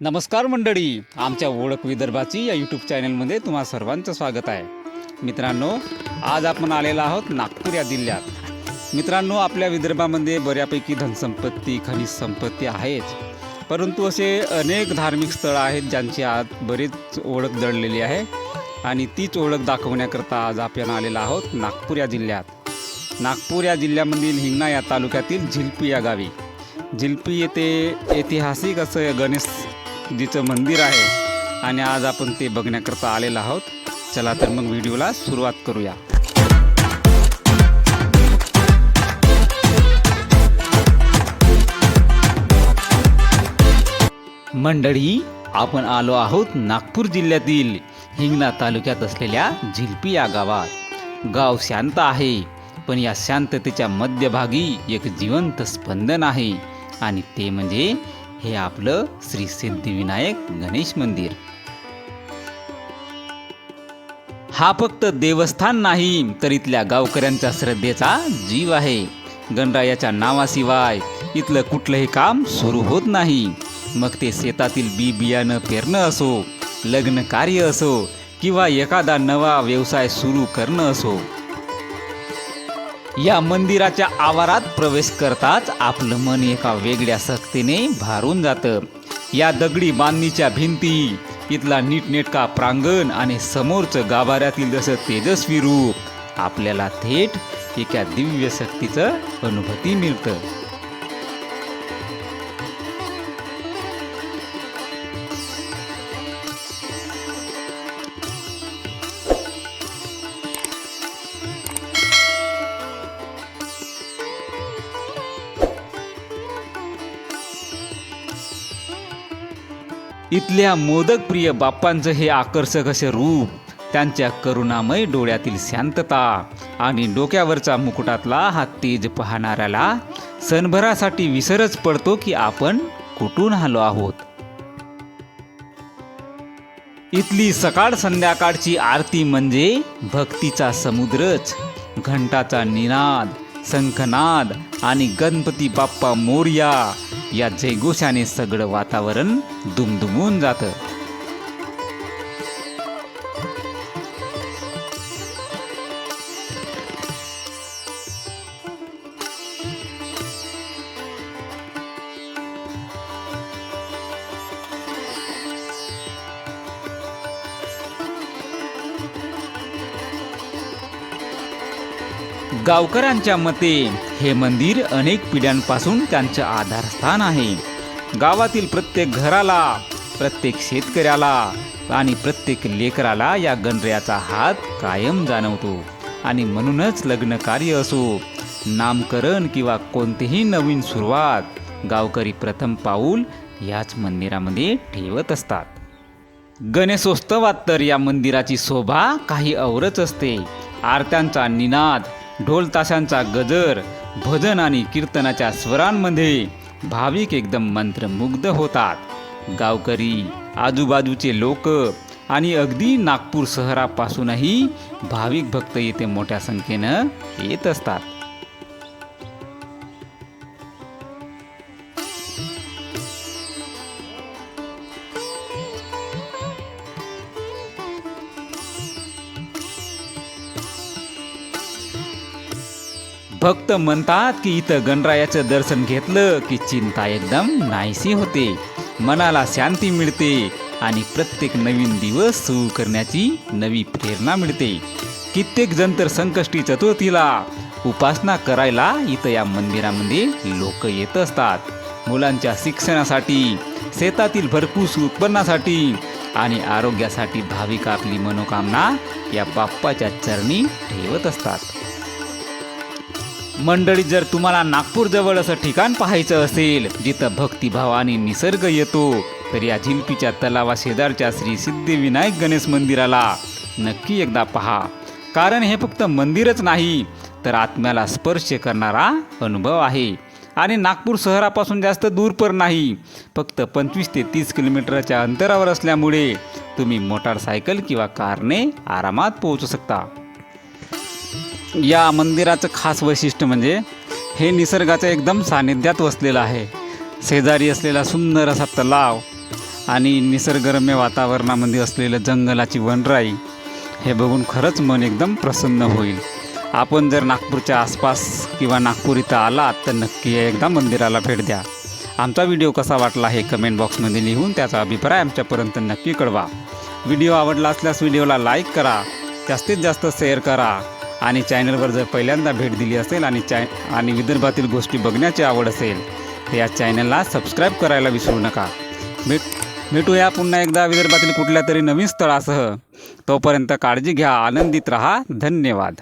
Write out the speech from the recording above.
नमस्कार मंडळी. आमच्या ओळख विदर्भाची या यूट्यूब चॅनलमध्ये तुम्हा सर्वांचं स्वागत आहे. मित्रांनो आज आपण आलेलो आहोत नागपूर या जिल्ह्यात. मित्रांनो आपल्या विदर्भामध्ये बऱ्यापैकी धनसंपत्ती खनिज संपत्ती आहेच परंतु असे अनेक धार्मिक स्थळं आहेत ज्यांची आज बरीच ओळख दडलेली आहे आणि तीच ओळख दाखवण्याकरता आज आपण आलेलो आहोत नागपूर या जिल्ह्यात. नागपूर या जिल्ह्यामधील हिंगणा या तालुक्यातील झिलपी या गावी. झिलपी येथे ऐतिहासिक असं गणेश जिचं मंदिर आहे. आणि आज आपण ते बघण्याकरता आलेलो आहोत. चला तर मग व्हिडिओला सुरुवात करूया. मंडळी आपण आलो आहोत नागपूर जिल्ह्यातील हिंगणा तालुक्यात असलेल्या झिलपी या गावात. गाव शांत आहे पण या शांततेच्या मध्यभागी एक जिवंत स्पंदन आहे. आणि ते म्हणजे हे आपलं श्री सिद्धिविनायक गणेश मंदिर. हा फक्त देवस्थान नाही तर इथल्या गावकऱ्यांच्या श्रद्धेचा जीव आहे. गणरायाच्या नावाशिवाय इथलं कुठलंही काम सुरू होत नाही. मग ते शेतातील बी बियाणं पेरणं असो लग्न कार्य असो किंवा एखादा नवा व्यवसाय सुरू करणं असो. या मंदिराच्या आवारात प्रवेश करताच आपलं मन एका वेगळ्या सक्तीने भारून जातं. या दगडी बांधणीच्या भिंती इथला नीटनेटका प्रांगण आणि समोरचं गाभाऱ्यातील जसं तेजस्वी रूप आपल्याला थेट एका दिव्य शक्तीचं अनुभूती मिळतं. इथल्या मोदकप्रिय बाप्पांचं हे आकर्षक असे रूप त्यांच्या करुणामय डोळ्यातील शांतता आणि डोक्यावरचा मुकुटातला हा तेज पाहणाऱ्याला सणभरासाठी विसरच पडतो की आपण कुठून आलो आहोत. इथली सकाळ संध्याकाळची आरती म्हणजे भक्तीचा समुद्रच घंटाचा निनाद शंखनाद आणि गणपती बाप्पा मोर्या या जयघोषाने सगळं वातावरण दुमदुमून जातं. गावकऱ्यांच्या मते हे मंदिर अनेक पिढ्यांपासून त्यांचं आधारस्थान आहे. गावातील प्रत्येक घराला प्रत्येक शेतकऱ्याला आणि प्रत्येक लेकराला या गणऱ्याचा हात कायम जाणवतो. आणि म्हणूनच लग्न कार्य असो नामकरण किंवा कोणतीही नवीन सुरुवात गावकरी प्रथम पाऊल याच मंदिरामध्ये ठेवत असतात. गणेशोत्सवात तर या मंदिराची शोभा काही औरच असते. आरत्यांचा निनाद ढोल ताशांचा गजर भजन आणि कीर्तनाच्या स्वरांमध्ये भाविक एकदम मंत्रमुग्ध होतात. गावकरी आजूबाजूचे लोक आणि अगदी नागपूर शहरापासूनही भाविक भक्त येथे मोठ्या संख्येनं येत असतात. भक्त म्हणतात की इथं गणरायाचं दर्शन घेतलं की चिंता एकदम नाहीशी होते. मनाला शांती मिळते आणि प्रत्येक नवीन दिवस सुरू करण्याची नवी प्रेरणा मिळते. कित्येक जण तर संकष्टी चतुर्थीला उपासना करायला इथं या मंदिरामध्ये लोक येत असतात. मुलांच्या शिक्षणासाठी शेतातील भरपूर उत्पन्नासाठी आणि आरोग्यासाठी भाविक आपली मनोकामना या बाप्पाच्या चरणी ठेवत असतात. मंडळी जर तुम्हाला नागपूर जवळ असं ठिकाण पाहायचं असेल जिथं भक्तिभावाने निसर्ग येतो तर या झिलपीच्या तलावा शेजारच्या श्री सिद्धिविनायक गणेश मंदिराला नक्की एकदा पहा. कारण हे फक्त मंदिरच नाही तर आत्म्याला स्पर्श करणारा अनुभव आहे. आणि नागपूर शहरापासून जास्त दूर पण नाही. फक्त पंचवीस ते तीस किलोमीटरच्या अंतरावर असल्यामुळे तुम्ही मोटारसायकल किंवा कारने आरामात पोहोचू शकता. या मंदिराचं खास वैशिष्ट्य म्हणजे हे निसर्गाच्या एकदम सानिध्यात वसलेलं आहे. शेजारी असलेला सुंदर असा तलाव आणि निसर्गरम्य वातावरणामध्ये असलेलं जंगलाची वनराई हे बघून खरंच मन एकदम प्रसन्न होईल. आपण जर नागपूरच्या आसपास किंवा नागपूर इथं आलात तर नक्की एकदा मंदिराला भेट द्या. आमचा व्हिडिओ कसा वाटला हे कमेंट बॉक्समध्ये लिहून त्याचा अभिप्राय आमच्यापर्यंत नक्की कळवा. व्हिडिओ आवडला असल्यास व्हिडिओला लाईक करा. जास्तीत जास्त शेअर करा. आणि चॅनलवर जर पहिल्यांदा भेट दिली असेल आणि चॅ आणि विदर्भातील गोष्टी बघण्याची आवड असेल तर या चॅनलला सबस्क्राईब करायला विसरू नका. भेट भेटूया पुन्हा एकदा विदर्भातील कुठल्या तरी नवीन स्थळासह. तोपर्यंत काळजी घ्या आनंदित रहा. धन्यवाद.